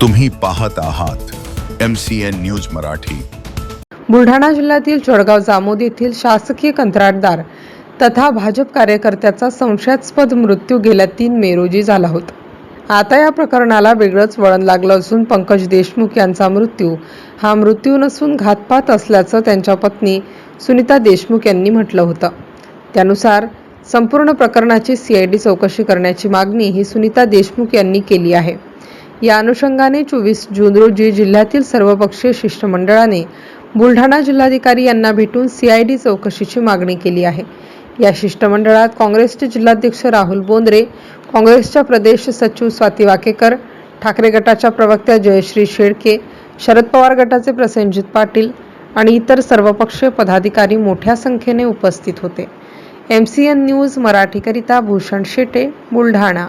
तुम्ही पाहत आहात M C N news Marathi. Buldhana जिल्ह्यातील चोडगाव जामोद येथील शासकीय कंत्राटदार तथा भाजप कार्यकर्त्याचा संशयास्पद मृत्यू गेल्या तीन मे रोजी झाला होता. आता या प्रकरणाला वेगळंच वळण लागलं असून पंकज देशमुख यांचा मृत्यू हा मृत्यू नसून घातपात असल्याचं त्यांच्या पत्नी सुनीता देशमुख यांनी म्हटलं होतं. त्यानुसार संपूर्ण प्रकरणाची सीआयडी चौकशी करण्याची मागणी ही सुनीता देशमुख यांनी केली आहे. या अनुषंगाने चोवीस जून रोजी जिल्ह्यातील सर्वपक्षीय शिष्टमंडळाने बुलढाणा जिल्हाधिकारी यांना भेटून सीआयडी चौकशीची मागणी केली आहे. या शिष्टमंडळात काँग्रेसचे जिल्हाध्यक्ष राहुल बोंद्रे काँग्रेसच्या प्रदेश सचिव स्वाती वाकेकर ठाकरे गटाच्या प्रवक्त्या जयश्री शेळके शरद पवार गटाचे प्रसेनजित पाटील आणि इतर सर्वपक्षीय पदाधिकारी मोठ्या संख्येने उपस्थित होते. एम सी एन न्यूज मराठीकरिता भूषण शेटे बुलढाणा.